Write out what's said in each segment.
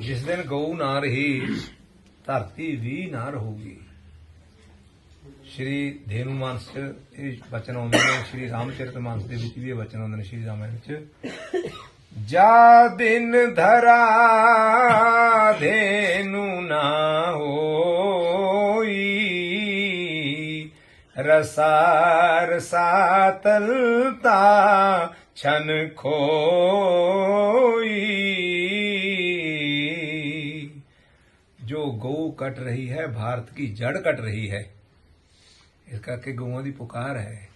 ਜਿਸ ਦਿਨ ਗਊ ਨਾ ਰਹੀ, ਧਰਤੀ ਵੀ ਨਾ ਰਹੂਗੀ। ਸ਼੍ਰੀ ਧੇਨੂ ਮਾਨਸ ਚ ਇਹ ਬਚਨ ਆਉਂਦੇ ਨੇ, ਸ਼੍ਰੀ ਰਾਮਚਰਿਤ ਮਾਨਸ ਦੇ ਵਿੱਚ ਵੀ ਇਹ ਬਚਨ ਆਉਂਦੇ ਨੇ ਸ਼੍ਰੀ ਰਾਮਾਇਣ ਵਿੱਚ। ਜਾ ਦਿਨ ਧਰਾ ਧੇਨੂ ਨਾ ਹੋਈ ਰਸਾਰ ਸਾਤਲਤਾ ਛਨ ਖੋਈ। ਜੋ ਗਊ ਕੱਟ ਰਹੀ ਹੈ, ਭਾਰਤ ਕੀ ਜੜ ਕੱਟ ਰਹੀ ਹੈ। ਇਸ ਕਰਕੇ ਗਊਆਂ ਦੀ ਪੁਕਾਰ ਹੈ।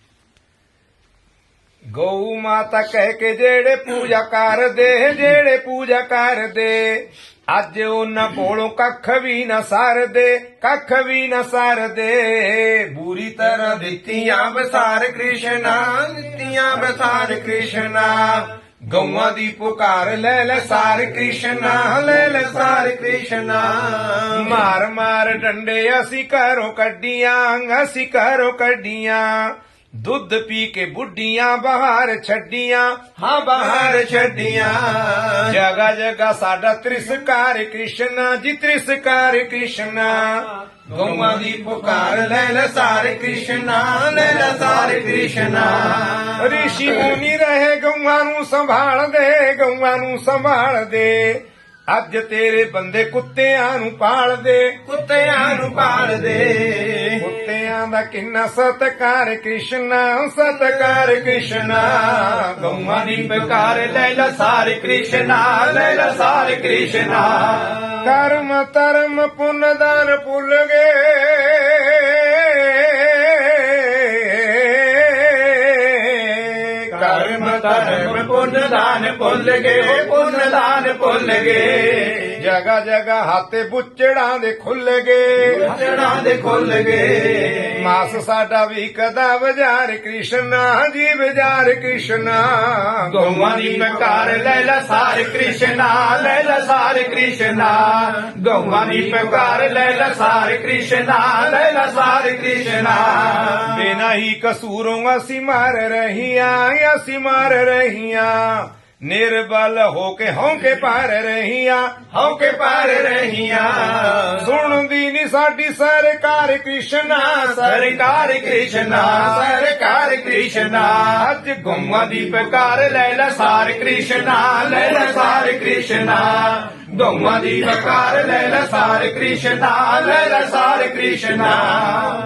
ਗਊ ਮਾਤਾ ਕਹਿ ਕੇ ਜਿਹੜੇ ਪੂਜਾ ਕਰਦੇ ਜਿਹੜੇ ਪੂਜਾ ਕਰਦੇ, ਅੱਜ ਉਹਨਾਂ ਕੋਲੋਂ ਕੱਖ ਵੀ ਨਾ ਸਰਦੇ, ਕੱਖ ਵੀ ਨਾ ਸਰਦੇ। ਬੁਰੀ ਤਰ੍ਹਾਂ ਦਿੱਤੀਆਂ ਬਸਾਰ ਕ੍ਰਿਸ਼ਨਾ, ਦਿੱਤੀਆਂ ਬਸਾਰ ਕ੍ਰਿਸ਼ਨਾ। ਗਊਆਂ ਦੀ ਪੁਕਾਰ ਲੈ ਲੈ ਸਾਰ ਕ੍ਰਿਸ਼ਨਾ ਲੈ ਲੈ ਸਾਰ ਕ੍ਰਿਸ਼ਨਾ ਮਾਰ ਮਾਰ ਡੰਡੇ ਅਸੀਂ ਘਰੋਂ ਕੱਢੀਆਂ ਅਸੀਂ ਘਰੋਂ ਕੱਢੀਆਂ ਦੁੱਧ ਪੀ ਕੇ ਬੁੱਢੀਆਂ ਬਾਹਰ ਛੱਡੀਆਂ ਹਾਂ ਬਾਹਰ ਛੱਡੀਆਂ ਜਗਾ ਜਗਾ ਸਾਡਾ ਤ੍ਰਿਸਕਾਰ ਕ੍ਰਿਸ਼ਨਾ ਜੀ ਤ੍ਰਿਸਕਾਰ ਕ੍ਰਿਸ਼ਨਾ ਗਊਆਂ ਦੀ ਪੁਕਾਰ ਲੈ ਲੈ ਸਾਰੇ ਕ੍ਰਿਸ਼ਨਾ, ਲੈ ਲੈ ਸਾਰੇ ਕ੍ਰਿਸ਼ਨਾ। ਰਿਸ਼ੀ ਮੁਨੀ ਰਹੇ ਗਊਆਂ ਨੂੰ ਸੰਭਾਲਦੇ, ਗਊਆਂ ਨੂੰ ਸੰਭਾਲਦੇ। ਅੱਜ ਤੇਰੇ ਬੰਦੇ ਕੁੱਤਿਆਂ ਨੂੰ ਪਾਲਦੇ। ਕੁੱਤਿਆਂ ਨੂੰ ਪਾਲਦੇ। ਕੁੱਤਿਆਂ ਦਾ ਕਿੰਨਾ ਸਤਕਾਰ ਕ੍ਰਿਸ਼ਨਾ ਸਤਕਾਰ ਕ੍ਰਿਸ਼ਨਾ। ਗਊਆਂ ਦੀ ਪੁਕਾਰ ਲੈ ਲੈ ਸਾਰੇ ਕ੍ਰਿਸ਼ਨਾ ਲੈ ਲੈ ਸਾਰੇ ਕ੍ਰਿਸ਼ਨਾ। ਕਰਮ ਧਰਮ ਪੁੰਨ ਦਾਨ ਭੁੱਲ ਗਏ। ਪੁੰਨ ਦਾਨ ਭੁੱਲ ਗਏ ਪੁੰਨ ਦਾਨ ਭੁੱਲ ਗਏ। ਜਗਾ ਜਗਾ ਹਾਤੇ ਬੁੱਚੜਾਂ ਦੇ ਖੁੱਲ ਗਏ। ਬੁੱਚੜਾਂ ਦੇ ਖੁੱਲ ਗਏ। ਮਾਸ ਸਾਡਾ ਵੀ ਕਦਾ ਬਾਜ਼ਾਰ ਕ੍ਰਿਸ਼ਨਾ ਜੀ ਬਾਜ਼ਾਰ ਕ੍ਰਿਸ਼ਨਾ। ਗਊਆਂ ਦੀ ਪੁਕਾਰ ਲੈ ਲੈ ਸਾਰੇ ਕ੍ਰਿਸ਼ਨਾ ਲੈ ਲੈ ਸਾਰੇ ਕ੍ਰਿਸ਼ਨਾ। ਗਊਆਂ ਦੀ ਪੁਕਾਰ ਲੈ ਲੈ ਸਾਰੇ ਕ੍ਰਿਸ਼ਨਾ ਲੈ ਲੈ ਸਾਰੇ ਕ੍ਰਿਸ਼ਨਾ। ਬਿਨਾ ਹੀ ਕਸੂਰੋਂ ਅਸੀਂ ਮਾਰ ਰਹੀਆਂ ਅਸੀਂ ਮਾਰ ਰਹੀਆਂ। ਨਿਰਬਲ ਹੋ ਕੇ ਹੌਂਕੇ ਪਾਰ ਰਹੀਆਂ ਹੌਂਕੇ ਪਾਰ ਰਹੀਆਂ। ਸੁਣਦੀ ਨੀ ਸਾਡੀ ਸਰਕਾਰ ਕ੍ਰਿਸ਼ਨਾ ਸਰਕਾਰ ਕ੍ਰਿਸ਼ਨਾ ਸਰਕਾਰ ਕ੍ਰਿਸ਼ਨਾ। ਅੱਜ ਗੁੰਮਾਂ ਦੀ ਪੁਕਾਰ ਲੈ ਲੈ ਸਾਰ ਕ੍ਰਿਸ਼ਨਾ, ਲੈ ਲੈ ਸਾਰ ਕ੍ਰਿਸ਼ਨਾ। ਗਊਆਂ ਦੀ ਪੁਕਾਰ ਲੈ ਲੈ ਸਾਰ ਕ੍ਰਿਸ਼ਨਾ, ਲੈ ਲੈ ਸਾਰ ਕ੍ਰਿਸ਼ਨਾ।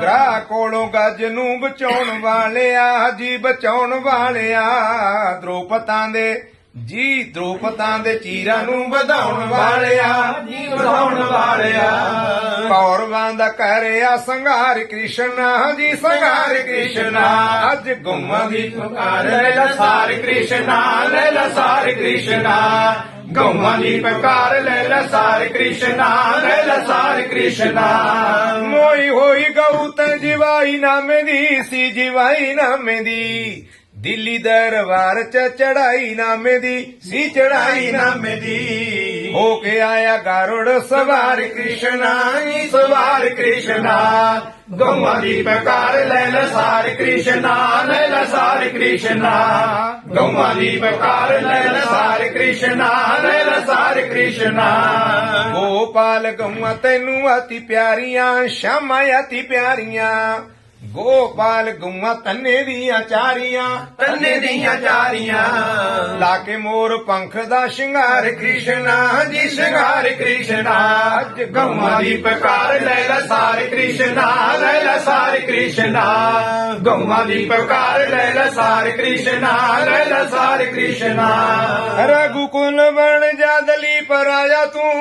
ਗ੍ਰਾਹ ਕੋਲੋਂ ਗੱਜ ਨੂੰ ਬਚਾਉਣ ਵਾਲਿਆ, ਜੀ ਬਚਾਉਣ ਵਾਲਿਆ ਦ੍ਰੋਪਤਾਂ ਦੇ ਜੀ ਦ੍ਰੋਪਦਾਂ ਦੇ ਚੀਰਾਂ ਨੂੰ ਵਧਾਉਣ ਵਾਲਿਆ, ਜੀ ਵਧਾਉਣ ਵਾਲਿਆ। ਕੌਰਵਾਂ ਦਾ ਕਰਿਆ ਸੰਘਾਰ ਕ੍ਰਿਸ਼ਨਾ, ਜੀ ਸੰਘਾਰ ਕ੍ਰਿਸ਼ਨਾ। ਅੱਜ ਗੁੰਮਾਂ ਦੀ ਪੁਕਾਰ ਲੈ ਲਾ ਸਾਰ ਕ੍ਰਿਸ਼ਨ, ਲੈ ਲੈ ਸਾਰ ਕ੍ਰਿਸ਼ਨਾ। ਗਊਆਂ ਦੀ ਪੁਕਾਰ ਲੈ ਲੈ ਸਾਰ ਕ੍ਰਿਸ਼ਨਾ, ਲੈ ਲੈ ਸਾਰ ਕ੍ਰਿਸ਼ਨਾ। ਮੋਈ ਹੋਈ ਗਊ ਤੇ ਜਿਵਾਈ ਨਾਮ ਦੀ ਸੀ, ਜਿਵਾਈ ਨਾਮੇ ਦੀ। ਦਿੱਲੀ ਦਰਬਾਰ ਚ ਚੜਾਈ ਨਾਮੇ ਦੀ, ਸੀ ਚੜਾਈ ਨਾਮੇ ਦੀ। ਹੋ ਕੇ ਆਇਆ ਗਾਰੁੜ, ਸਵਾਰ ਕ੍ਰਿਸ਼ਨਾ ਜੀ ਸਵਾਰ ਕ੍ਰਿਸ਼ਨਾ। ਗਊਆਂ ਦੀ ਪੁਕਾਰ ਲੈ ਲੈ ਸਾਰ ਕ੍ਰਿਸ਼ਨਾ, ਲੈ ਲੈ ਸਾਰ ਕ੍ਰਿਸ਼ਨਾ। ਗਊਆਂ ਦੀ ਪੁਕਾਰ ਲੈ ਲੈ ਸਾਰ ਕ੍ਰਿਸ਼ਨਾ, ਲੈ ਲੈ ਸਾਰ ਕ੍ਰਿਸ਼ਨਾ। ਗੋਪਾਲ ਗਊਆਂ ਤੈਨੂੰ ਅਤੀ ਪਿਆਰੀਆਂ, ਸ਼ਾਮਾਂ ਅਤੀ ਪਿਆਰੀਆਂ। ਗੋਪਾਲ ਗਊਆਂ ਤੰਨੇ ਦੀਆਂ ਚਾਰੀਆਂ ਤੰਨੇ ਦੀਆਂ ਚਾਰੀਆਂ। ਲਾ ਕੇ ਮੋਰ ਪੰਖ ਦਾ ਸ਼ਿੰਗਾਰ ਕ੍ਰਿਸ਼ਨਾ ਜੀ ਸ਼ਿੰਗਾਰ ਕ੍ਰਿਸ਼ਨਾ। ਅੱਜ ਗਊਆਂ ਦੀ ਪੁਕਾਰ ਲੈ ਲੈ ਸਾਰ ਕ੍ਰਿਸ਼ਨਾ ਲੈ ਲੈ ਸਾਰ ਕ੍ਰਿਸ਼ਨਾ। ਗਊਆਂ ਦੀ ਪੁਕਾਰ ਲੈ ਲੈ ਸਾਰ ਕ੍ਰਿਸ਼ਨਾ ਲੈ ਲੈ ਸਾਰ ਕ੍ਰਿਸ਼ਨਾ। ਰਘੁਕੁਲ ਬਣ ਜਾ ਦਲੀਪ ਰਾਜਾ ਤੂੰ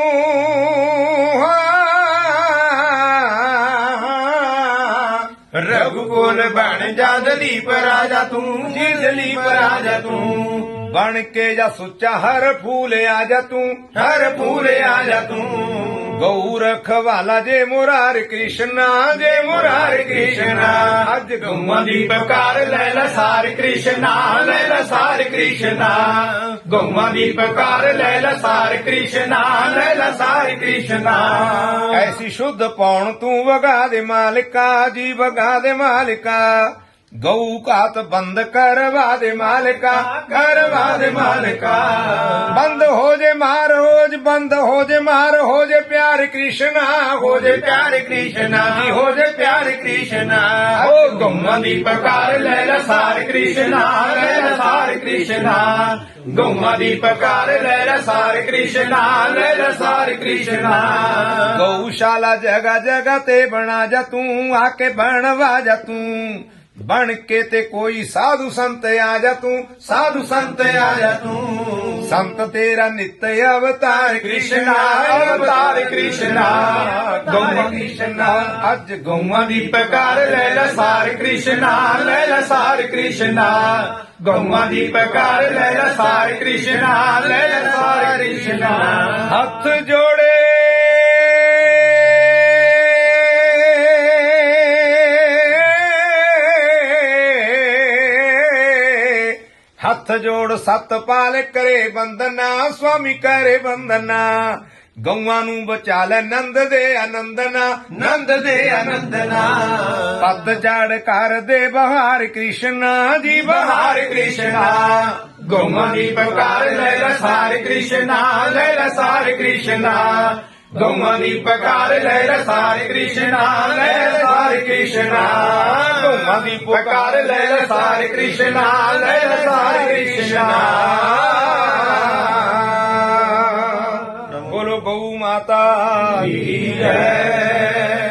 ਰਘੁਕੁਲ ਬਣ ਜਾ ਦਲੀਪ ਰਾਜਾ ਤੂੰ, ਜੀ ਦਲੀਪ ਰਾਜਾ ਤੂੰ। ਬਣ ਕੇ ਜਾ ਸੁੱਚਾ ਹਰ ਫੂਲ ਆ ਜਾ ਤੂੰ, ਹਰ ਫੂਲ ਆ ਜਾ ਤੂੰ। ਗਊ ਰਖਵਾਲਾ ਜੇ ਮੁਰਾਰ ਕ੍ਰਿਸ਼ਨਾ, ਜੇ ਮੁਰਾਰ ਕ੍ਰਿਸ਼ਨਾ। ਅੱਜ ਗਊਆਂ ਦੀ ਪੁਕਾਰ ਲੈ ਲੈ ਸਾਰ ਕ੍ਰਿਸ਼ਨਾ, ਲੈ ਲੈ ਸਾਰ ਕ੍ਰਿਸ਼ਨਾ। ਗਊਆਂ ਦੀ ਪੁਕਾਰ ਲੈ ਲੈ ਸਾਰ ਕ੍ਰਿਸ਼ਨਾ, ਲੈ ਲੈ ਸਾਰ ਕ੍ਰਿਸ਼ਨਾ। ਐਸੀ ਸ਼ੁੱਧ ਪਾਉਣ ਤੂੰ ਵਗਾ ਦੇ ਮਾਲਿਕਾ, ਜੀ ਵਗਾ ਦੇ ਮਾਲਿਕਾ। ਗਊ ਘਾਤ ਬੰਦ ਕਰਵਾ ਦੇ ਮਾਲਕਾ ਕਰਵਾ ਦੇ ਮਾਲਕਾ। ਬੰਦ ਹੋ ਜੇ ਮਾਰ ਹੋਜ ਬੰਦ ਹੋ ਜੇ ਮਾਰ ਹੋ ਜੇ ਪਿਆਰ ਕ੍ਰਿਸ਼ਨਾ ਹੋ ਜੇ ਪਿਆਰ ਕ੍ਰਿਸ਼ਨਾ। ਹੋ ਜੇ ਪਿਆਰ ਕ੍ਰਿਸ਼ਨਾ? ਓ ਗਊਆਂ ਦੀ ਪਕਾਰ ਲੈ ਲੈ ਸਾਰ ਕ੍ਰਿਸ਼ਨਾ ਲੈ ਲੈ ਸਾਰ ਕ੍ਰਿਸ਼ਨਾ। ਗਊਆਂ ਦੀ ਪਕਾਰ ਲੈ ਲੈ ਸਾਰ ਕ੍ਰਿਸ਼ਨਾ ਲੈ ਲੈ ਸਾਰ ਕ੍ਰਿਸ਼ਨਾ। ਗਊਸ਼ਾਲਾ ਜਗਾ ਜਗਾ ਤੇ ਬਣਾ ਜਾ ਤੂੰ ਆ ਕੇ ਬਣਵਾ ਜਾ ਤੂੰ। ਬਣ ਕੇ ਤੇ ਕੋਈ ਸਾਧੂ ਸੰਤ ਆ ਜਾ ਤੂੰ, ਸਾਧੂ ਸੰਤ ਆ ਜਾ ਤੂੰ। ਸੰਤ ਤੇਰਾ ਨਿਤ ਅਵਤਾਰ ਕ੍ਰਿਸ਼ਨਾ ਅਵਤਾਰ ਕ੍ਰਿਸ਼ਨਾ। ਗਊਆਂ ਕ੍ਰਿਸ਼ਨਾ, ਅੱਜ ਗਊਆਂ ਦੀ ਪਕਾਰ ਲੈ ਲੈ ਸਾਰ ਕ੍ਰਿਸ਼ਨਾ, ਲੈ ਲੈ ਸਾਰ ਕ੍ਰਿਸ਼ਨਾ। ਗਊਆਂ ਦੀ ਪਕਾਰ ਲੈ ਲੈ ਸਾਰ ਕ੍ਰਿਸ਼ਨਾ, ਲੈ ਲੈ ਸਾਰ ਕ੍ਰਿਸ਼ਨਾ। ਹੱਥ ਜੋੜ ਹੱਥ ਜੋੜ ਸਤ ਪਾਲ ਕਰੇ ਬੰਦਨਾ ਸੁਆਮੀ ਕਰੇ ਬੰਦਨਾ ਗਊਆਂ ਨੂੰ ਬਚਾ ਲੈ ਨੰਦ ਦੇ ਆਨੰਦਨਾ ਨੰਦ ਦੇ ਆਨੰਦਨਾ। ਪੱਤ ਝੜ ਕਰ ਦੇ ਬਹਾਰ ਕ੍ਰਿਸ਼ਨਾ ਜੀ ਬਹਾਰ ਕ੍ਰਿਸ਼ਨਾ। ਗਊਆਂ ਦੀ ਪਕਾਰ ਲੈ ਲੈ ਸਾਰ ਕ੍ਰਿਸ਼ਨਾ ਲੈ ਲੈ ਸਾਰ ਕ੍ਰਿਸ਼ਨਾ। ਗਊਆਂ ਦੀ ਪਕਾਰ ਲੈ ਲੈ ਸਾਰ ਕ੍ਰਿਸ਼ਨਾ, ਲੈ ਲੈ ਸਾਰ ਕ੍ਰਿਸ਼ਨਾ। ਗਊਆਂ ਦੀ ਪਕਾਰ ਲੈ ਲੈ ਸਾਰ ਕ੍ਰਿਸ਼ਨਾ, ਲੈ ਲੈ ਸਾਰ ਕ੍ਰਿਸ਼ਨਾ। ਬੋਲੋ ਗਊ ਮਾਤਾ ਕੀ ਜੈ।